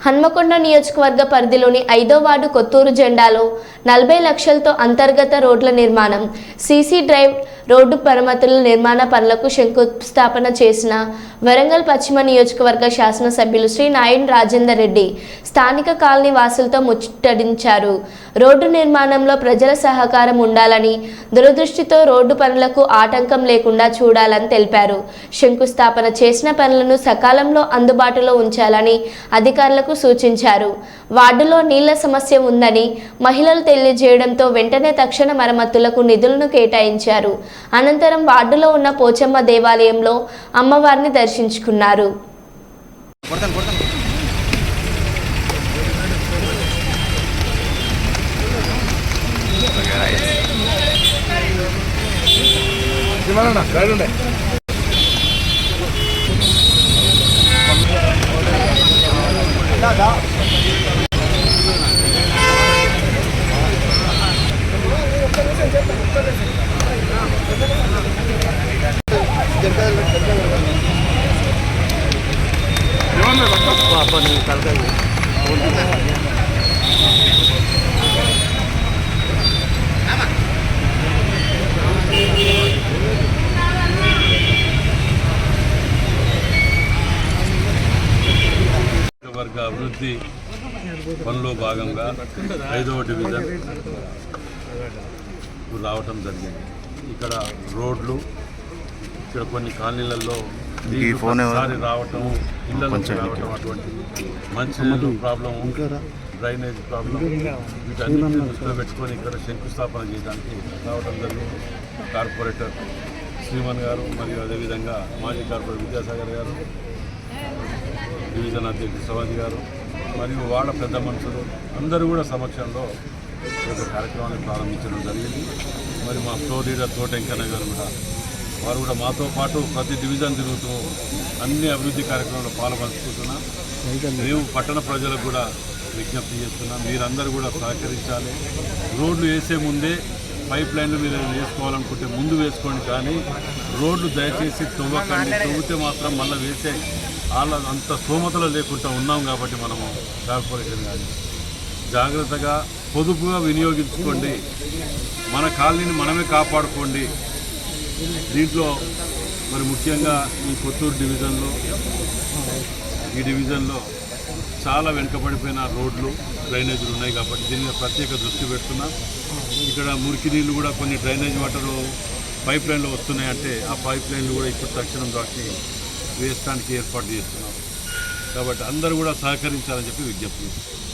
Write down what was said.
హన్మకొండ నియోజకవర్గ పరిధిలోని ఐదో వార్డు కొత్తూరు జెండాలో నలభై లక్షలతో అంతర్గత రోడ్ల నిర్మాణం సీసీ డ్రైవ్ రోడ్డు పరమతుల నిర్మాణ పనులకు శంకుస్థాపన చేసిన వరంగల్ పశ్చిమ నియోజకవర్గ శాసనసభ్యులు శ్రీ నాయన్ రాజేందర్ రెడ్డి స్థానిక కాలనీ వాసులతో ముచ్చటించారు. రోడ్డు నిర్మాణంలో ప్రజల సహకారం ఉండాలని దురదృష్టితో రోడ్డు పనులకు ఆటంకం లేకుండా చూడాలని తెలిపారు. శంకుస్థాపన చేసిన పనులను సకాలంలో అందుబాటులో ఉంచాలని అధికారులకు సూచించారు. వార్డులో నీళ్ళ సమస్య ఉందని మహిళలు తెలియజేయడంతో వెంటనే తక్షణ మరమ్మతులకు నిధులను కేటాయించారు. అనంతరం వార్డులో ఉన్న పోచమ్మ దేవాలయంలో అమ్మవారిని దర్శించుకున్నారు. ఉండే వర్గ అభివృద్ధి పనిలో భాగంగా ఐదవ డివిజన్ రావటం జరిగింది. ఇక్కడ రోడ్లు ఇక్కడ కొన్ని కాలనీలలో నీళ్ళు ఫోన్ రావటం అటువంటి మంచి ప్రాబ్లం డ్రైనేజ్ ప్రాబ్లం. వీటన్నిటిని దృష్టిలో పెట్టుకొని ఇక్కడ శంకుస్థాపన చేయడానికి రావటం జరిగింది. కార్పొరేటర్ శ్రీమన్ గారు మరియు అదేవిధంగా మాజీ కార్పొరేటర్ విద్యాసాగర్ గారు డివిజన్ అధ్యక్షుడు సవాజీ గారు మరియు వాళ్ళ పెద్ద మనుషులు అందరూ కూడా సమక్షంలో ఈ యొక్క కార్యక్రమాన్ని ప్రారంభించడం జరిగింది. మరి మా ఫ్లోర్ లీడర్ తోటెంకన్న గారు కూడా వారు కూడా మాతో పాటు ప్రతి డివిజన్ తిరుగుతూ అన్ని అభివృద్ధి కార్యక్రమాల్లో పాల్పంచుకుంటున్నా. మేము పట్టణ ప్రజలకు కూడా విజ్ఞప్తి చేస్తున్నాం. మీరందరూ కూడా సహకరించాలి. రోడ్లు వేసే ముందే పైప్ లైన్లు మీరు వేసుకోవాలనుకుంటే ముందు వేసుకోండి కానీ రోడ్లు దయచేసి తవ్వకండి. తవ్వితే మాత్రం మళ్ళీ వేసే వాళ్ళ అంత స్తోమతలో లేకుండా ఉన్నాం కాబట్టి మనము కార్పొరేషన్ కానీ. జాగ్రత్తగా పొదుపుగా వినియోగించుకోండి. మన కాలనీని మనమే కాపాడుకోండి. దీంట్లో మరి ముఖ్యంగా ఈ కొత్తూరు డివిజన్లో ఈ డివిజన్లో చాలా వెనుకబడిపోయిన రోడ్లు డ్రైనేజీలు ఉన్నాయి కాబట్టి దీని మీద ప్రత్యేక దృష్టి పెడుతున్నాం. ఇక్కడ మురికి నీళ్ళు కూడా కొన్ని డ్రైనేజ్ వాటర్ పైప్ లైన్లు వస్తున్నాయంటే ఆ పైప్ లైన్లు కూడా ఇప్పుడు తక్షణం దాటి వేస్తానికి ఏర్పాటు చేస్తున్నాం. కాబట్టి అందరూ కూడా సహకరించాలని చెప్పి విజ్ఞప్తి చేస్తున్నాం.